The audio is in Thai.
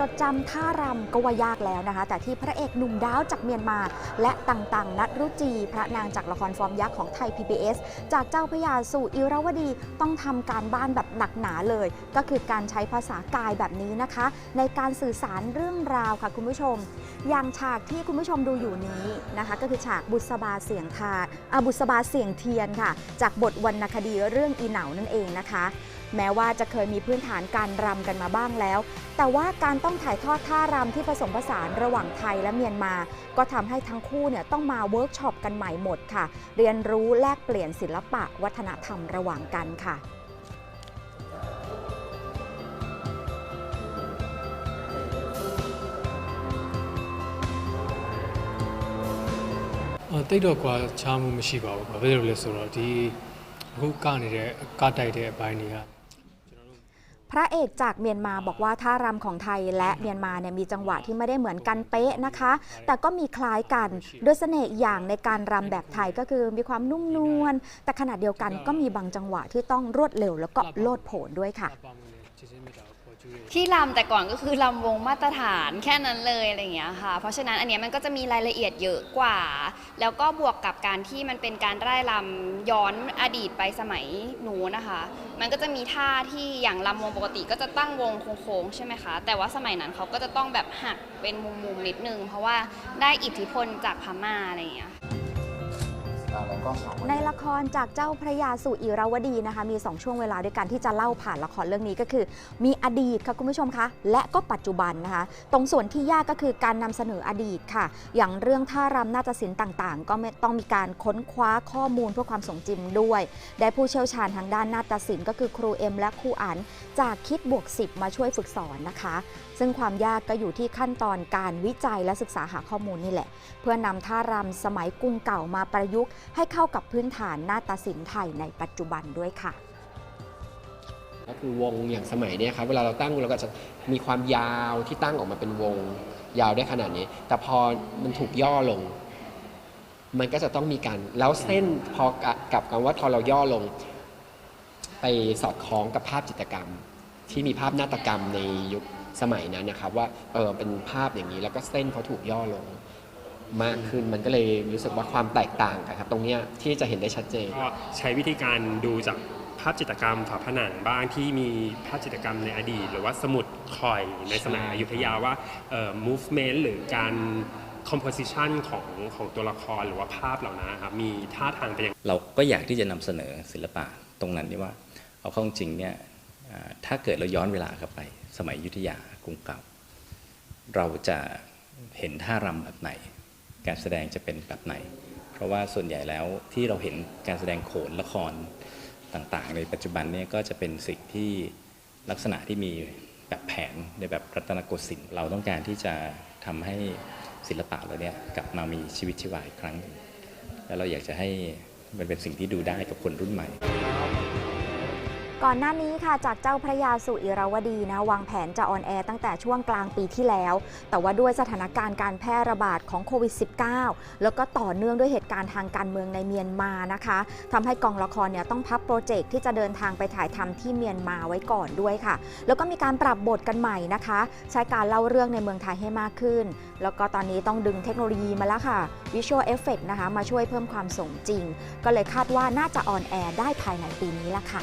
จดจำท่ารำก็ว่ายากแล้วนะคะ แต่ที่พระเอกหนุ่มดาวจากเมียนมา และต่างๆ นัดรุจี พระนางจากละครฟอร์มยักษ์ของไทย PBS จากเจ้าพยาสู่อิราวดีต้องทำการบ้านแบบหนักหนาเลย ก็คือการใช้ภาษากายแบบนี้นะคะ ในการสื่อสารเรื่องราวค่ะคุณผู้ชม อย่างฉากที่คุณผู้ชมดูอยู่นี้นะคะ ก็คือฉากบุษบาเสียงทาอาบุษบาเสียงเทียนค่ะ จากบทวรรณคดีเรื่องอีเหนานั่นเองนะคะ แม้ว่าจะเคยมีพื้นฐานการรำกันมาบ้างแล้ว แต่ว่าการต้องถ่ายทอดท่ารำที่ผสมผสานระหว่างไทยและเมียนมา ก็ทำให้ทั้งคู่เนี่ยต้องมาเวิร์กช็อปกันใหม่หมดค่ะ เรียนรู้แลกเปลี่ยนศิลปะวัฒนธรรมระหว่างกันค่ะ အော်တိတ်တော့ကွာချားမှုမရှိပါဘူးကွာဘာဖြစ်လို့လဲဆိုတော့ဒီအခုကနေတဲ့ကတိုက်တဲ့အပိုင်းတွေက พระเอกจากเมียนมาบอกว่าท่ารำของไทยและเมียนมาเนี่ยมีจังหวะที่ไม่ได้เหมือนกันเป๊ะนะคะ แต่ก็มีคล้ายกัน โดยเสน่ห์อีกอย่างในการรำแบบไทยก็คือมีความนุ่มนวลแต่ขณะเดียวกันก็มีบางจังหวะที่ต้องรวดเร็วแล้วก็โลดโผนด้วยค่ะ ที่ลำแต่ก่อนก็คือลำวงมาตรฐานแค่นั้นเลยอะไรอย่างเงี้ยค่ะ เพราะฉะนั้นอันนี้มันก็จะมีรายละเอียดเยอะกว่า แล้วก็บวกกับการที่มันเป็นการไล่ลำย้อนอดีตไปสมัยหนูนะคะ มันก็จะมีท่าที่อย่างลำวงปกติก็จะตั้งวงโค้งใช่ไหมคะ แต่ว่าสมัยนั้นเขาก็จะต้องแบบหักเป็นมุมๆนิดนึง เพราะว่าได้อิทธิพลจากพม่าอะไรอย่างเงี้ย ในละครจากเจ้าพระยาสู่อิราวดีนะคะ มี 2 ช่วงเวลาด้วยกันที่จะเล่าผ่านละครเรื่องนี้ก็คือ มีอดีตค่ะคุณผู้ชมคะและก็ปัจจุบันนะคะ ตรงส่วนที่ยากก็คือการนำเสนออดีตค่ะ อย่างเรื่องท่ารำนาฏศิลป์ต่างๆ ก็ต้องมีการค้นคว้าข้อมูลเพื่อความสมจริงด้วย ได้ผู้เชี่ยวชาญทางด้านนาฏศิลป์ก็คือครูเอ็มและครูอันจากคิดบวก10มาช่วยฝึกสอนนะคะ ซึ่งความยากก็อยู่ที่ขั้นตอนการวิจัยและศึกษาหาข้อมูลนี่แหละ เพื่อนำท่ารำสมัยกรุงเก่ามาประยุกต์ให้เข้ากับพื้นฐานนาฏศิลป์ไทยในปัจจุบันด้วยค่ะก็คือวงอย่างสมัยนี้ครับเวลาเราตั้งเราก็จะมีความยาวที่ตั้งออกมาเป็นวงยาวได้ขนาดนี้ แต่พอมันถูกย่อลง มันก็จะต้องมีการแล้วเส้นพอกะกับกันว่าพอเราย่อลง ไปสอดคล้องกับภาพจิตรกรรม ที่มีภาพนาฏกรรมในยุคสมัยนั้นนะครับ ว่าเออเป็นภาพอย่างนี้แล้วก็เส้นเขาถูกย่อลง มากขึ้น มันก็เลยรู้สึกว่าความแตกต่างกันครับ ตรงเนี้ยที่จะเห็นได้ชัดเจน ก็ใช้วิธีการดูจากภาพจิตรกรรมฝาผนังบ้างที่มีภาพจิตรกรรมในอดีต หรือว่าสมุดคอยในสมัยใช่อยุธยาว่าเอ่อ movement หรือการ composition ของของตัวละครหรือว่าภาพเหล่านั้นครับมีท่าทางเป็นยังไงเราก็อยากที่จะนำเสนอศิลปะตรงนั้นนี่ว่า เอาเข้าจริงเนี่ยอ่าถ้าเกิดเราย้อนเวลากลับไป สมัยอยุธยากรุงเก่า เราจะเห็นท่ารำแบบไหน การแสดงจะเป็นแบบไหน เพราะว่าส่วนใหญ่แล้วที่เราเห็นการแสดงโขนละครต่างๆ ในปัจจุบันเนี่ยก็จะเป็นสิ่งที่ลักษณะที่มีแบบแผนในแบบรัตนโกสินทร์เราต้องการที่จะทำให้ศิลปะเราเนี่ยกลับมามีชีวิตชีวาอีกครั้งหนึ่งแล้วเราอยากจะให้มันเป็นสิ่งที่ดูได้กับคนรุ่นใหม่ ก่อนหน้านี้ค่ะจากเจ้าพระยาสุอิราวดีนะวางแผนจะออนแอร์ตั้งแต่ช่วงกลางปีที่แล้ว แต่ว่าด้วยสถานการณ์การแพร่ระบาดของโควิด -19 แล้วก็ต่อเนื่องด้วยเหตุการณ์ทางการเมืองในเมียนมานะคะทำให้กองละครเนี่ยต้องพับโปรเจกต์ที่จะเดินทางไปถ่ายทำที่เมียนมาไว้ก่อนด้วยค่ะ แล้วก็มีการปรับบทกันใหม่นะคะ ใช้การเล่าเรื่องในเมืองไทยให้มากขึ้น แล้วก็ตอนนี้ต้องดึงเทคโนโลยีมาแล้วค่ะ Visual Effect นะคะมาช่วยเพิ่มความสมจริง ก็เลยคาดว่าน่าจะออนแอร์ได้ภายในปีนี้ละค่ะ